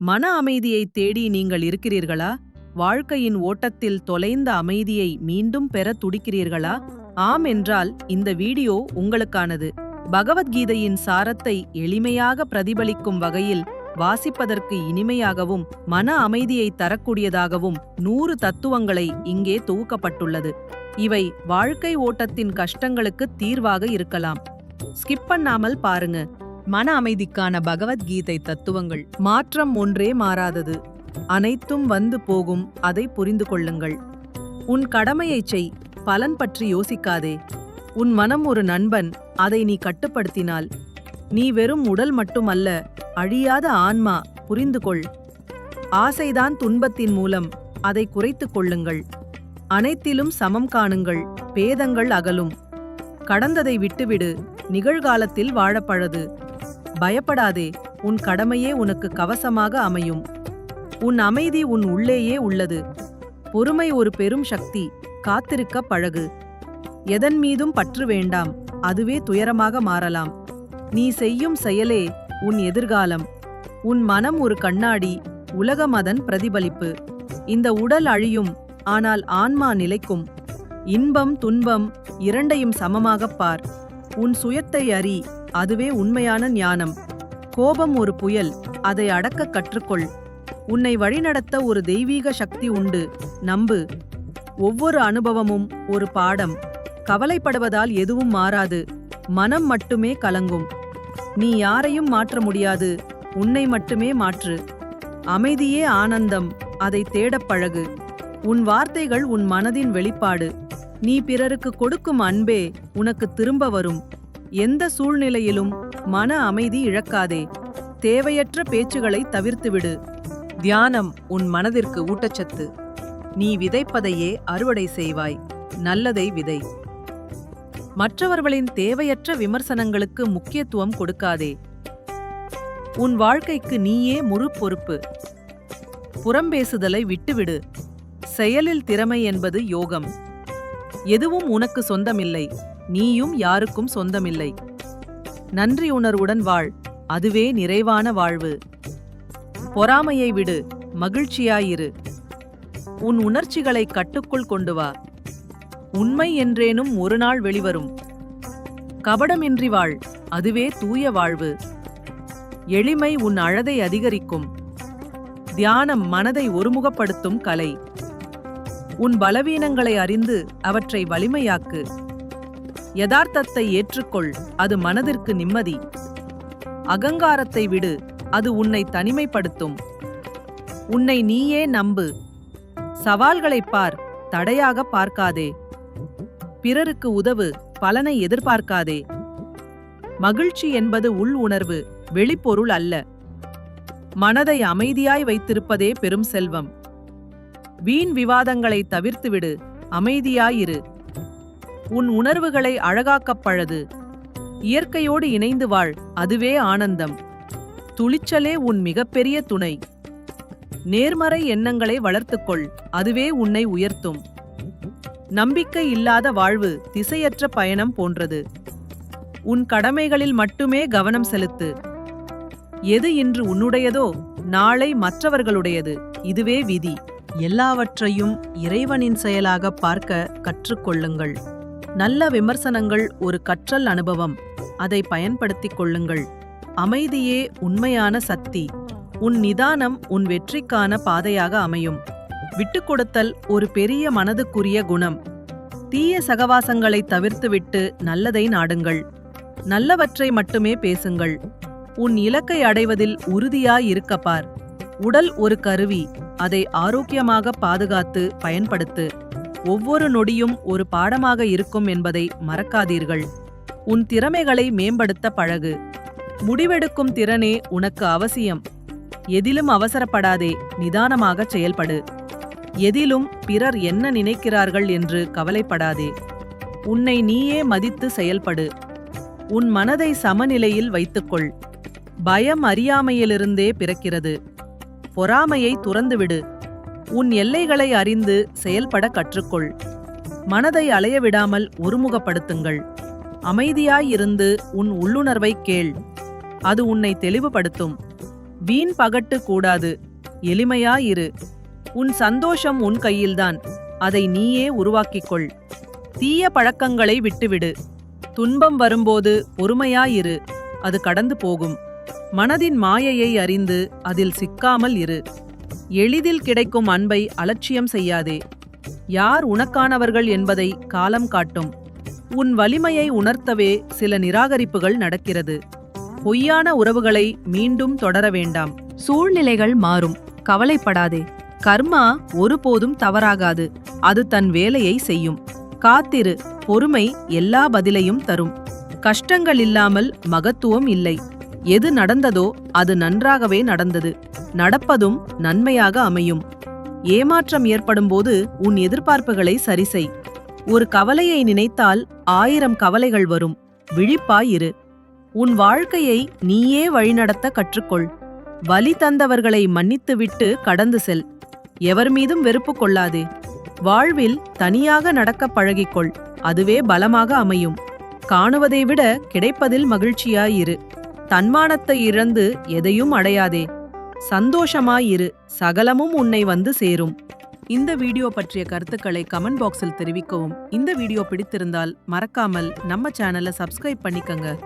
மன அமைதியை தேடி நீங்கள் இருக்கிறீர்களா? வாழ்க்கையின் ஓட்டத்தில் தொலைந்த அமைதியை மீண்டும் பெற துடிக்கிறீர்களா? ஆம் என்றால் இந்த வீடியோ உங்களுக்கானது. பகவத்கீதையின் சாரத்தை எளிமையாக பிரதிபலிக்கும் வகையில் வாசிப்பதற்கு இனிமையாகவும் மன அமைதியை தரக்கூடியதாகவும் நூறு தத்துவங்களை இங்கே தொகுக்கப்பட்டுள்ளது. இவை வாழ்க்கை ஓட்டத்தின் கஷ்டங்களுக்கு தீர்வாக இருக்கலாம். ஸ்கிப் பண்ணாமல் பாருங்க. மன அமைதிக்கான பகவத்கீதை தத்துவங்கள் மாற்றம் ஒன்றே மாறாதது. அனைத்தும் வந்து போகும் அதை புரிந்து கொள்ளுங்கள். உன் கடமையைச் செய் பலன் பற்றி யோசிக்காதே. உன் மனம் ஒரு நண்பன் அதை நீ கட்டுப்படுத்தினால். நீ வெறும் உடல் மட்டுமல்ல அழியாத ஆன்மா புரிந்து கொள். ஆசைதான் துன்பத்தின் மூலம் அதை குறைத்துக் கொள்ளுங்கள். அனைத்திலும் சமம் காணுங்கள் பேதங்கள் அகலும். கடந்ததை விட்டுவிடு நிகழ்காலத்தில் வாழப்பழது. பயப்படாதே உன் கடமையே உனக்கு கவசமாக அமையும். உன் அமைதி உன் உள்ளேயே உள்ளது. பொறுமை ஒரு பெரும் சக்தி காத்திருக்க பழகு. எதன் மீதும் பற்று வேண்டாம் அதுவே துயரமாக மாறலாம். நீ செய்யும் செயலே உன் எதிர்காலம். உன் மனம் ஒரு கண்ணாடி உலகம் அதன் பிரதிபலிப்பு. இந்த உடல் அழியும் ஆனால் ஆன்மா நிலைக்கும். இன்பம் துன்பம் இரண்டையும் சமமாகப் பார். உன் சுயத்தை அறி அதுவே உண்மையான ஞானம். கோபம் ஒரு புயல் அதை அடக்க கற்றுக்கொள். உன்னை வழிநடத்த ஒரு தெய்வீக சக்தி உண்டு நம்பு. ஒவ்வொரு அனுபவமும் ஒரு பாடம். கவலைப்படுவதால் எதுவும் மாறாது மனம் மட்டுமே கலங்கும். நீ யாரையும் மாற்ற முடியாது உன்னை மட்டுமே மாற்று. அமைதியே ஆனந்தம் அதை தேடப் பழகு. உன் வார்த்தைகள் உன் மனதின் வெளிப்பாடு. நீ பிறருக்கு கொடுக்கும் அன்பே உனக்கு திரும்ப வரும். எந்த சூழ்நிலையிலும் மன அமைதி இழக்காதே. தேவையற்ற பேச்சுகளை தவிர்த்துவிடு. தியானம் உன் மனதிற்கு ஊட்டச்சத்து. நீ விதைப்பதையே அறுவடை செய்வாய். நல்லதை விதை. மற்றவர்களின் தேவையற்ற விமர்சனங்களுக்கு முக்கியத்துவம் கொடுக்காதே. உன் வாழ்க்கைக்கு நீயே முழு பொறுப்பு. புறம்பேசுதலை விட்டுவிடு. செயலில் திறமை என்பது யோகம். எதுவும் உனக்கு சொந்தமில்லை. நீயும் யாருக்கும் சொந்தமில்லை. நன்றி உணர்வுடன் வாழ். அதுவே நிறைவான வாழ்வு. பொறாமையை விடு. மகிழ்ச்சியாயிரு. உன் உணர்ச்சிகளை கட்டுக்குள் கொண்டு வா. உண்மை என்றேனும் ஒரு நாள் வெளிவரும். கபடமின்றி வாழ். அதுவே தூய வாழ்வு. எளிமை உன் அழதை அதிகரிக்கும். தியானம் மனதை ஒருமுகப்படுத்தும் கலை. உன் பலவீனங்களை அறிந்து அவற்றை வலிமையாக்கு. யதார்த்தத்தை ஏற்றுக்கொள் அது மனதிற்கு நிம்மதி. அகங்காரத்தை விடு அது உன்னை தனிமைப்படுத்தும். உன்னை நீயே நம்பு. சவால்களைப் பார் தடையாக பார்க்காதே. பிறருக்கு உதவு பலனை எதிர்பார்க்காதே. மகிழ்ச்சி என்பது உள் உணர்வு வெளிப்பொருள் அல்ல. மனதை அமைதியாய் வைத்திருப்பதே பெரும் செல்வம். வீண் விவாதங்களை தவிர்த்துவிடு அமைதியாயிரு. உன் உணர்வுகளை அழகாக்கப் பழது இயற்கையோடு இணைந்து வாழ் அதுவே ஆனந்தம். துளிச்சலே உன் மிகப்பெரிய துணை. நேர்மறை எண்ணங்களை வளர்த்துக்கொள் அதுவே உன்னை உயர்த்தும். நம்பிக்கை இல்லாத வாழ்வு திசையற்ற பயணம் போன்றது. உன் கடமைகளில் மட்டுமே கவனம் செலுத்து. எது இன்று உன்னுடையதோ நாளை மற்றவர்களுடையது இதுவே விதி. எல்லாவற்றையும் இறைவனின் செயலாக பார்க்க கற்றுக்கொள்ளுங்கள். நல்ல விமர்சனங்கள் ஒரு கற்றல் அனுபவம். அதை பயன்படுத்திக் கொள்ளுங்கள். அமைதியே உண்மையான சக்தி. உன் நிதானம் உன் வெற்றிக்கான பாதையாக அமையும். விட்டுக்கொடுத்தல் ஒரு பெரிய மனதுக்குரிய குணம். தீய சகவாசங்களை தவிர்த்துவிட்டு நல்லதை நாடுங்கள். நல்லவற்றை மட்டுமே பேசுங்கள். உன் இலக்கை அடைவதில் உறுதியாயிருக்கப்பார் உடல் ஒரு கருவி. அதை ஆரோக்கியமாக பாதுகாத்து பயன்படுத்து. ஒவ்வொரு நொடியும் ஒரு பாடமாக இருக்கும் என்பதை மறக்காதீர்கள். உன் திறமைகளை மேம்படுத்த பழகு. முடிவெடுக்கும் திறனே உனக்கு அவசியம். எதிலும் அவசரப்படாதே நிதானமாக செயல்படு. எதிலும் பிறர் என்ன நினைக்கிறார்கள் என்று கவலைப்படாதே. உன்னை நீயே மதித்து செயல்படு. உன் மனதை சமநிலையில் வைத்துக்கொள். பயம் அறியாமையிலிருந்தே பிறக்கிறது. பொறாமையை துறந்துவிடு. உன் எல்லைகளை அறிந்து செயல்பட கற்றுக்கொள். மனதை அலைய விடாமல் ஒருமுகப்படுத்துங்கள். அமைதியாயிருந்து உன் உள்ளுணர்வை கேள். அது உன்னை தெளிவுபடுத்தும். வீண் பகட்டு கூடாது. எளிமையா இரு உன் சந்தோஷம் உன் கையில்தான். அதை நீயே உருவாக்கிக்கொள். தீய பழக்கங்களை விட்டுவிடு. துன்பம் வரும்போது பொறுமையாயிரு. அது கடந்து போகும். மனதின் மாயையை அறிந்து அதில் சிக்காமல் இரு. எளிதில் கிடைக்கும் அன்பை அலட்சியம் செய்யாதே. யார் உனக்கானவர்கள் என்பதை காலம் காட்டும். உன் வலிமையை உணர்த்தவே சில நிராகரிப்புகள் நடக்கிறது. பொய்யான உறவுகளை மீண்டும் தொடர வேண்டாம். சூழ்நிலைகள் மாறும். கவலைப்படாதே. கர்மா ஒருபோதும் தவறாகாது. அது தன் வேலையை செய்யும். காத்திரு. பொறுமை எல்லா பதிலையும் தரும். கஷ்டங்கள் இல்லாமல் மகத்துவம் இல்லை. எது நடந்ததோ அது நன்றாகவே நடந்தது. நடப்பதும் நன்மையாக அமையும். ஏமாற்றம் ஏற்படும்போது உன் எதிர்பார்ப்புகளை சரிசெய். ஒரு கவலையை நினைத்தால் ஆயிரம் கவலைகள் வரும். விழிப்பாயிரு உன் வாழ்க்கையை நீயே வழிநடத்த கற்றுக்கொள். வலி தந்தவர்களை மன்னித்துவிட்டு கடந்து செல். எவர் மீதும் வெறுப்பு கொள்ளாதே. வாழ்வில் தனியாக நடக்கப் பழகிக்கொள். அதுவே பலமாக அமையும். காணுவதை விட கிடைப்பதில் மகிழ்ச்சியாயிரு தன்மானத்தை இழந்து எதையும் அடையாதே. சந்தோஷமாயிரு சகலமும் உன்னை வந்து சேரும். இந்த வீடியோ பற்றிய கருத்துக்களை கமெண்ட் பாக்ஸில் தெரிவிக்கவும். இந்த வீடியோ பிடித்திருந்தால் மறக்காமல் நம்ம சேனலை சப்ஸ்கிரைப் பண்ணிக்கங்க.